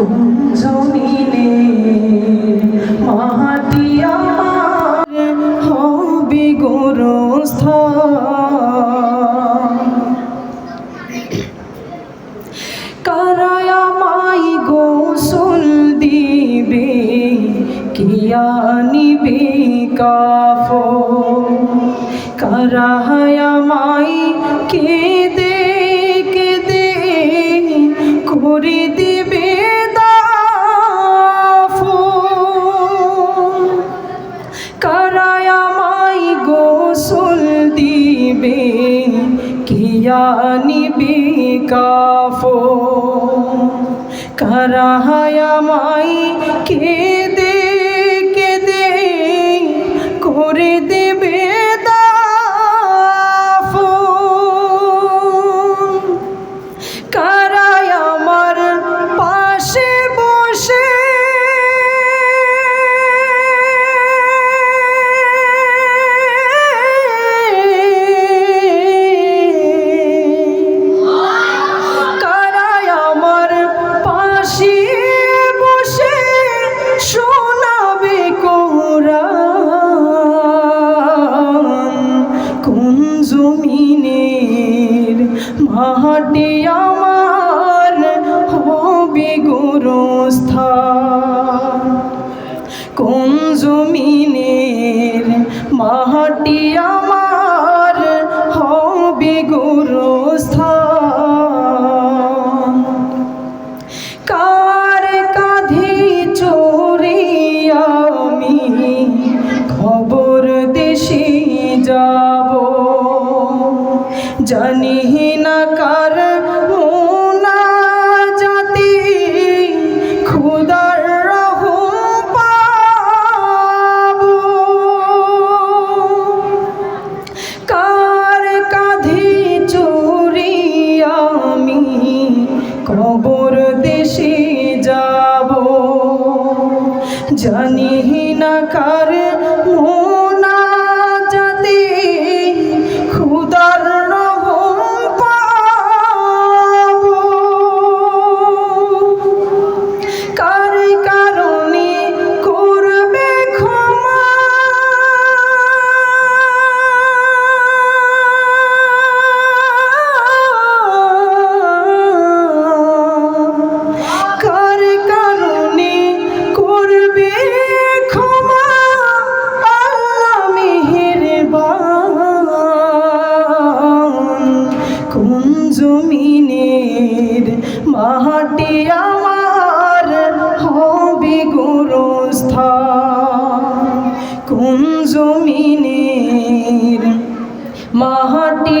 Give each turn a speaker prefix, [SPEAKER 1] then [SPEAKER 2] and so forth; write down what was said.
[SPEAKER 1] জমিনে কারায়া মাই গোসল দিবে কিয়া নিবে মাই করে দিবে কিয়া নিবে কাফো কারায়া মাই কেদে মাটি আমার হবে গোরস্থান, কোন জমিনের মাটি আমার হবে গোরস্থান? কার কাঁধে চোরে আমি খবর দেশে যাব? জানি না দেশে যাব। জানি না কার মাটি আমার হবে গোরস্থান। কোন জমিনের মাটি